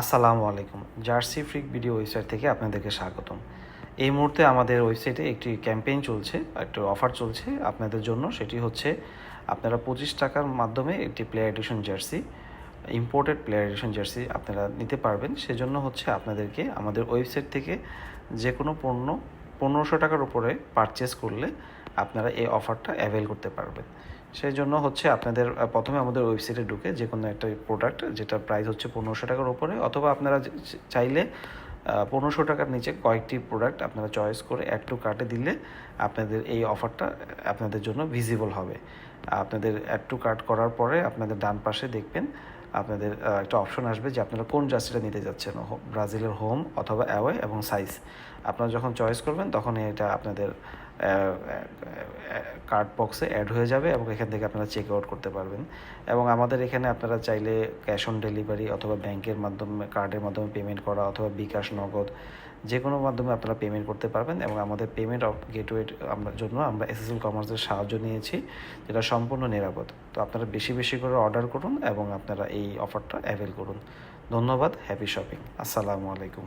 আসসালামু আলাইকুম। Jersey freak video website থেকে আপনাদেরকে স্বাগতম। এই মুহূর্তে আমাদের ওয়েবসাইটে একটি ক্যাম্পেইন চলছে, একটা অফার চলছে। আপনাদের জন্য সেটি হচ্ছে আপনারা পঁচিশ টাকার মাধ্যমে একটি player edition jersey imported player edition jersey আপনারা নিতে পারবেন। সেজন্য হচ্ছে আপনাদেরকে আমাদের ওয়েবসাইট থেকে যে কোনো পণ্য পনেরোশো টাকার উপরে পারচেস করলে আপনারা এই অফারটা অ্যাভেল করতে পারবেন। সেই জন্য হচ্ছে আপনাদের প্রথমে আমাদের ওয়েবসাইটে ঢুকে যে কোনো একটা প্রোডাক্ট যেটা প্রাইস হচ্ছে পনেরোশো টাকার উপরে, অথবা আপনারা চাইলে পনেরোশো টাকার নিচে কয়েকটি প্রোডাক্ট আপনারা চয়েস করে অ্যাড টু কার্টে দিলে আপনাদের এই অফারটা আপনাদের জন্য ভিজিবল হবে। আপনাদের অ্যাড টু কার্ট করার পরে আপনাদের ডান পাশে দেখবেন, আপনাদের একটা অপশন আসবে যে আপনারা কোন জার্সিটা নিতে যাচ্ছেন ব্রাজিলের হোম অথবা অ্যাওয়ে এবং সাইজ আপনারা যখন চয়েস করবেন তখন এটা আপনাদের কার্ড বক্সে অ্যাড হয়ে যাবে এবং এখান থেকে আপনারা চেক আউট করতে পারবেন। এবং আমাদের এখানে আপনারা চাইলে ক্যাশ অন ডেলিভারি অথবা ব্যাংকের মাধ্যমে কার্ডের মাধ্যমে পেমেন্ট করা অথবা বিকাশ নগদ যে কোনো মাধ্যমে আপনারা পেমেন্ট করতে পারবেন এবং আমাদের পেমেন্ট অফ গেটওয়ে আমরা, জন্য আমরা এস এসএসএল কমার্সের সাহায্য নিয়েছি, যেটা সম্পূর্ণ নিরাপদ। তো আপনারা বেশি বেশি করে অর্ডার করুন এবং আপনারা এই অফারটা অ্যাভেল করুন। ধন্যবাদ হ্যাপি শপিং আসসালামু আলাইকুম।